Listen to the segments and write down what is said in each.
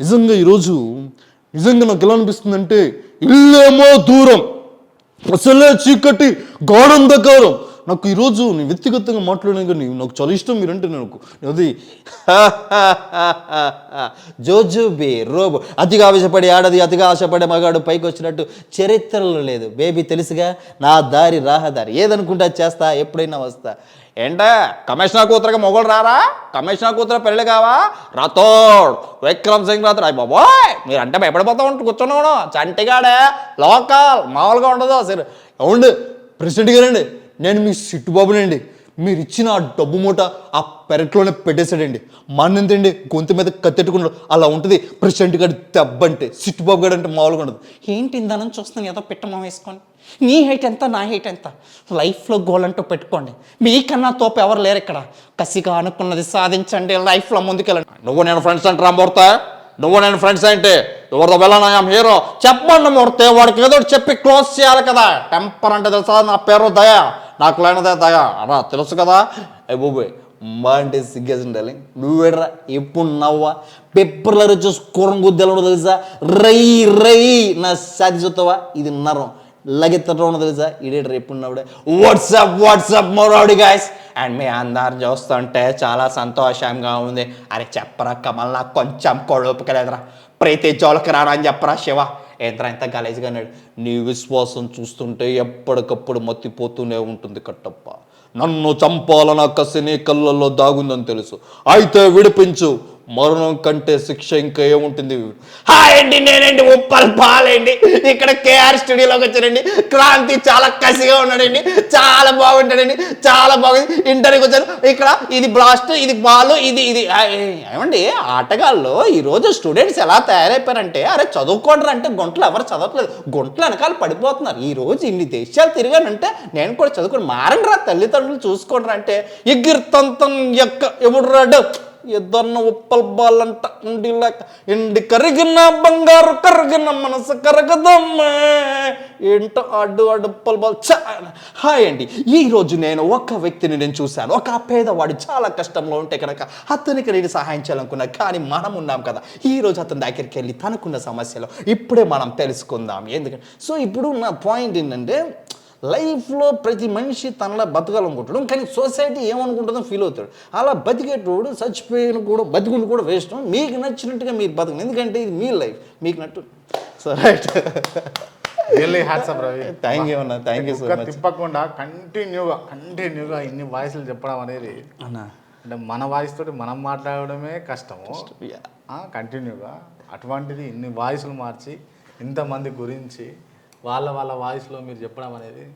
నిజంగా ఈరోజు నిజంగా నాకు ఎలా అనిపిస్తుందంటే ఇల్లేమో దూరం అసలే చీకటి గాఢంధకారం. నాకు ఈరోజు నేను వ్యక్తిగతంగా మాట్లాడాను కానీ నాకు చాలా ఇష్టం మీరంటే నాకు అది జోజుబి రోబో. అతిగా ఆవేశపడి ఆడది అతిగా ఆశపడే మగాడు పైకి వచ్చినట్టు చరిత్రలో లేదు. బేబీ తెలుసుగా నా దారి రాహదారి ఏదనుకుంటా చేస్తా ఎప్పుడైనా వస్తా. ఏంటా కమిషనర్ కూతురుగా మొగలు రారా? కమిషనర్ కూతురు పెళ్ళి కావా? రథోడ్ విక్రమ్ సింగ్ రాథోడ్ అయ్యి బాబోయ్! మీరు అంటే భయపడిపోతా ఉంటారు కూర్చున్నాడు. చంటిగాడే లోకల్ మామూలుగా ఉండదు. అసలు అవును ప్రెసిడెంట్ గారండి. నేను మీ సిట్టుబాబునండి మీరు ఇచ్చిన ఆ డబ్బు మూట ఆ పెరట్లోనే పెట్టేశాడండి. మన్నంతండి గొంతు మీద కత్తెట్టుకున్నాడు. అలా ఉంటుంది. ప్రెసిడెంట్ గారి దెబ్బంటే సిట్టుబాబు గారు అంటే మామూలుగా ఉండదు. ఏంటి ఇందానం చూస్తున్నాను ఏదో పెట్టమో వేసుకొని. నీ హైట్ ఎంత నా హైట్ ఎంత? లైఫ్లో గోల్ అంటూ పెట్టుకోండి. మీకన్నా తోపు ఎవరు లేరు ఇక్కడ. కసిగా అనుకున్నది సాధించండి. లైఫ్లో ముందుకెళ్ళండి. నువ్వు నేను ఫ్రెండ్స్ అంటారా మూర్త నువ్వు నేను ఫ్రెండ్స్ అంటే ఎవరితో వెళ్ళాను? హీరో. చెప్పండి మూర్తి వాడికి ఏదో ఒకటి చెప్పి క్లోజ్ చేయాలి కదా. టెంపర్ అంటే తెలుసా? నా పేరు దయ. నాకు లేనదే దయా అరా తెలుసు కదా? ఏ బాబోయ్ మా అంటే సిగ్గేసిండాలి నువ్వేడ్రా ఎప్పుడు నవ్వా? పెప్పర్ల రుచి కూరం గుద్దెలు తెలుసా? రై రై నా సాధి చూస్తావా? ఇది నరం. లగెత్తడం తెలుసా? ఇడేటర్ ఎప్పుడు నవ్వుడే? వాట్సాప్ వాట్సాప్ మోరౌడి గాయస్ అండ్ మీ అందరు చూస్తుంటే చాలా సంతోషంగా ఉంది. అరే చెప్పరా కమల్ నాకు కొంచెం కొడుపుకలేదురా ప్రీతి జోలకి రారా అని చెప్పరా శివ? ఏంట్రా ఇంత గలేజ్గా అన్నాడు నీ విశ్వాసం చూస్తుంటే ఎప్పటికప్పుడు మత్తిపోతూనే ఉంటుంది కట్టప్ప. నన్ను చంపాలన్న కసి నీ కళ్ళల్లో దాగుందని తెలుసు. అయితే విడిపించు. మరణం కంటే శిక్ష ఇంకా ఏముంటుంది? హాయ్ అండి నేనండి ఉప్పల్ పాలండి ఇక్కడ కేఆర్ స్టూడియోలోకి వచ్చానండి. క్రాంతి చాలా కసిగా ఉన్నాడండి. చాలా బాగుంటాడండి. చాలా బాగుంది. ఇంటర్వ్యూకి వచ్చాను. ఇక్కడ ఇది బ్లాస్ట్ ఇది బాల్ ఇది ఇది. ఏమండి ఆటగాళ్ళు ఈరోజు స్టూడెంట్స్ ఎలా తయారైపోయారంటే అరే చదువుకోండి అంటే గుంటలు ఎవరు చదవట్లేదు. గుంటలు వెనకాల పడిపోతున్నారు. ఈ రోజు ఇన్ని దేశాలు తిరిగానంటే నేను కూడా చదువుకోండి మారండి రా తల్లిదండ్రులు చూసుకోండి అంటే ఎగిరితంతం యొక్క ఎవడు రాడు? ఎద్దన్న ఉప్పల్ బాలంట ఉండి లేక ఎండి కరిగిన బంగారు కరిగిన మనసు కరగదమ్మా. ఏంటో అడ్డు అడ్డు ఉప్పల్ బాల్ హాయ్ అండి. ఈ రోజు నేను ఒక వ్యక్తిని నేను చూశాను. ఒక పేదవాడు చాలా కష్టంలో ఉంటే కనుక అతనికి నేను సహాయం చేయాలనుకున్నా కానీ మనం ఉన్నాం కదా. ఈరోజు అతని దగ్గరికి వెళ్ళి తనకున్న సమస్యలు ఇప్పుడే మనం తెలుసుకుందాం. ఎందుకంటే సో ఇప్పుడు నా పాయింట్ ఏంటంటే లైఫ్లో ప్రతి మనిషి తనలా బతకాలనుకుంటాడు కానీ సొసైటీ ఏమనుకుంటుందో ఫీల్ అవుతాడు. అలా బతికేటోడు చచ్చిపోయిన కూడా బతికుని కూడా వేస్ట్. మీకు నచ్చినట్టుగా మీరు బతకండి. ఎందుకంటే ఇది మీ లైఫ్. మీకు నట్టు. So right really hats off Ravi thank you అన్న. థ్యాంక్ యూ సో మచ్ తిప్పకుండా కంటిన్యూగా కంటిన్యూగా ఇన్ని వాయిస్లు చెప్పడం అనేది అన్న. అంటే మన వాయిస్ తోటి మనం మాట్లాడడమే కష్టము. కంటిన్యూగా అటువంటిది ఇన్ని వాయిస్లు మార్చి ఇంతమంది గురించి వాళ్ళ వాళ్ళ వాయిస్లో మీరు చెప్పడం అనేది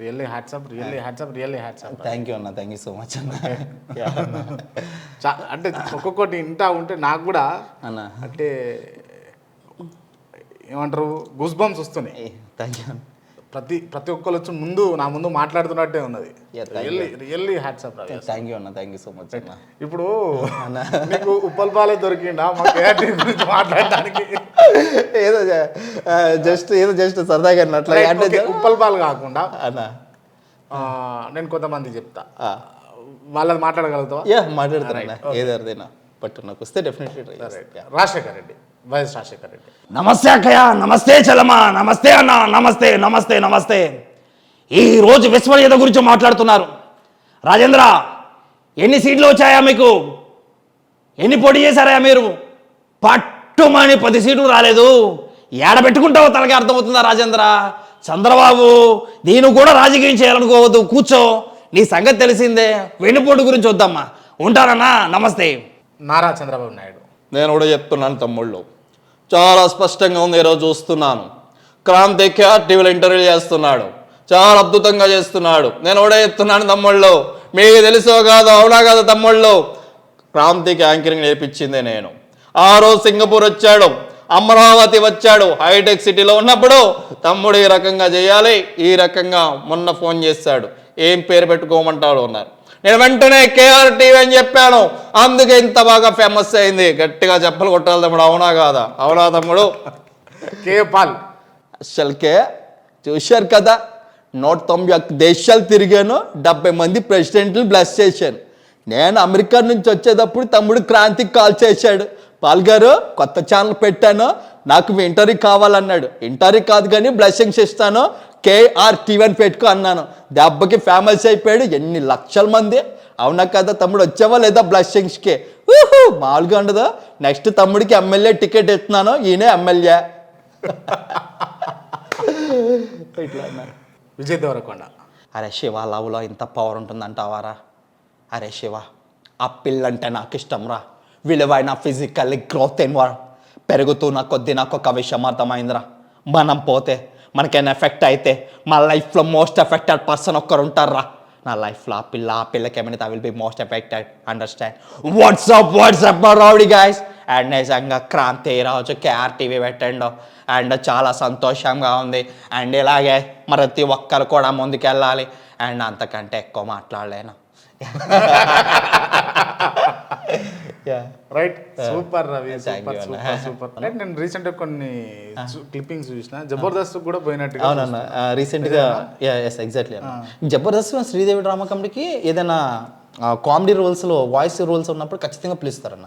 really hats off really hats off really hats off thank you అన్న థ్యాంక్ యూ సో మచ్ అన్న. అంటే ఒక్కొక్కటి ఇంటా ఉంటే నాకు కూడా అన్న. అంటే ఏమంటారు గూస్ బంప్స్ వస్తున్నాయి థ్యాంక్ యూ ప్రతి ప్రతి ఒక్కరు వచ్చి ముందు నా ముందు మాట్లాడుతున్నట్టే ఉన్నది. రియల్లీ రవి థ్యాంక్ యూ అన్న. థ్యాంక్ యూ సో మచ్ అన్న. ఇప్పుడు నీకు ఉప్పల్ పాలే దొరికిందా మా కేఆర్టీ గురించి మాట్లాడడానికి. ఏదో జస్ట్ ఏదో జస్ట్ సరదాగా అన్నట్లా ఉప్పల్ పాలు కాకుండా అన్న. నేను కొంతమంది చెప్తా. వాళ్ళది మాట్లాడగలుగుతావా? యా ఏదైనా బట్ నాకు వస్తే డెఫినెట్లీ రాజశేఖర్ రెడ్డి. వైఎస్ రాజశేఖర్ రెడ్డి. నమస్తే అక్కయ్య నమస్తే చలమా నమస్తే అన్న నమస్తే నమస్తే నమస్తే. ఈ రోజు విశ్వనీయత గురించి మాట్లాడుతున్నారు. రాజేంద్ర ఎన్ని సీట్లు వచ్చాయా మీకు? ఎన్ని పోటీ చేశారా మీరు? పట్టుమని పది సీట్లు రాలేదు. ఏడ పెట్టుకుంటావో తనకి అర్థమవుతుందా రాజేంద్ర? చంద్రబాబు దీన్ని కూడా రాజకీయం చేయాలనుకోవద్దు. కూర్చో నీ సంగతి తెలిసిందే. వెన్నుపోటు గురించి వద్దమ్మా. ఉంటానన్నా నమస్తే. నారా చంద్రబాబు నాయుడు. నేను కూడా చెప్తున్నాను తమ్ముళ్ళు. చాలా స్పష్టంగా ఉంది ఈరోజు చూస్తున్నాను. క్రాంతి కేఆర్ టీవీలో ఇంటర్వ్యూ చేస్తున్నాడు. చాలా అద్భుతంగా చేస్తున్నాడు. నేను కూడా చెప్తున్నాను తమ్ముళ్ళు. మీకు తెలుసో కాదు అవునా కాదు తమ్ముళ్ళు. క్రాంతికి యాంకరింగ్ నేర్పించిందే నేను. ఆ రోజు సింగపూర్ వచ్చాడు. అమరావతి వచ్చాడు. హైటెక్ సిటీలో ఉన్నప్పుడు తమ్ముడు ఈ రకంగా చేయాలి. ఈ రకంగా మొన్న ఫోన్ చేశాడు. ఏం పేరు పెట్టుకోమంటాడు అన్నారు. నేను వెంటనే కేఆర్ టీవీ అని చెప్పాను. అందుకే ఇంత బాగా ఫేమస్ అయింది. గట్టిగా చెప్పలు కొట్టాలి తమ్ముడు. అవునా కాదా? అవునా తమ్ముడు? K Paul. అసలుకే చూశారు కదా? నూట తొంభై ఒక్క దేశాలు తిరిగాను. డెబ్బై మంది ప్రెసిడెంట్లు బ్లెస్ చేశాను నేను అమెరికా నుంచి వచ్చేటప్పుడు తమ్ముడు క్రాంతికి కాల్ చేశాడు. పాల్గారు కొత్త ఛానల్ పెట్టాను. నాకు మీ ఇంటర్వ్యూ కావాలన్నాడు. ఇంటర్వ్యూ కాదు కానీ బ్లెస్సింగ్స్ ఇస్తాను. కేఆర్ టీవీ అని పెట్టుకో అన్నాను. దెబ్బకి ఫేమస్ అయిపోయాడు. ఎన్ని లక్షల మంది? అవునా కదా? తమ్ముడు వచ్చావా లేదా బ్లెస్సింగ్స్కి? ఊహు మామూలుగా ఉండదు? నెక్స్ట్ తమ్ముడికి ఎమ్మెల్యే టికెట్ ఇస్తున్నాను. ఈయనే ఎమ్మెల్యే. ఇట్లా విజయ్ దేవరకొండ. అరే శివ లవ్లో ఇంత పవర్ ఉంటుందంటావారా? అరే శివ ఆ పిల్లంటే నాకు ఇష్టం రా విలువైన ఫిజికల్లీ గ్రోత్ ఎన్వర్ పెరుగుతున్న కొద్దీ నాకు ఒక విషయం అర్థమైందిరా. మనం పోతే మనకైనా ఎఫెక్ట్ అయితే మా లైఫ్లో మోస్ట్ ఎఫెక్టెడ్ పర్సన్ ఒక్కరు ఉంటారా నా లైఫ్లో ఆ పిల్ల ఆ పిల్లకి ఏమైనా will be most affected understand what's up what's up rowdy guys and నిజంగా క్రాంతి ఈరోజు కేఆర్ టీవీ పెట్టండు. అండ్ చాలా సంతోషంగా ఉంది. అండ్ ఇలాగే ప్రతి ఒక్కరు కూడా ముందుకెళ్ళాలి. అండ్ అంతకంటే ఎక్కువ మాట్లాడలేను. Right super Ravi super. Super super right నేను రీసెంట్ కొన్ని క్లిప్పింగ్స్ చూసిన. జబర్దస్త్ కూడా పోయినట్టుగా అవునన్న. రీసెంట్గా ఎస్ ఎగ్జాక్ట్లీ అన్న జబర్దస్త్ శ్రీదేవి డ్రామా కంపెనీకి ఏదైనా కామెడీ రోల్స్లో వాయిస్ రోల్స్ ఉన్నప్పుడు ఖచ్చితంగా పిలుస్తారన్న.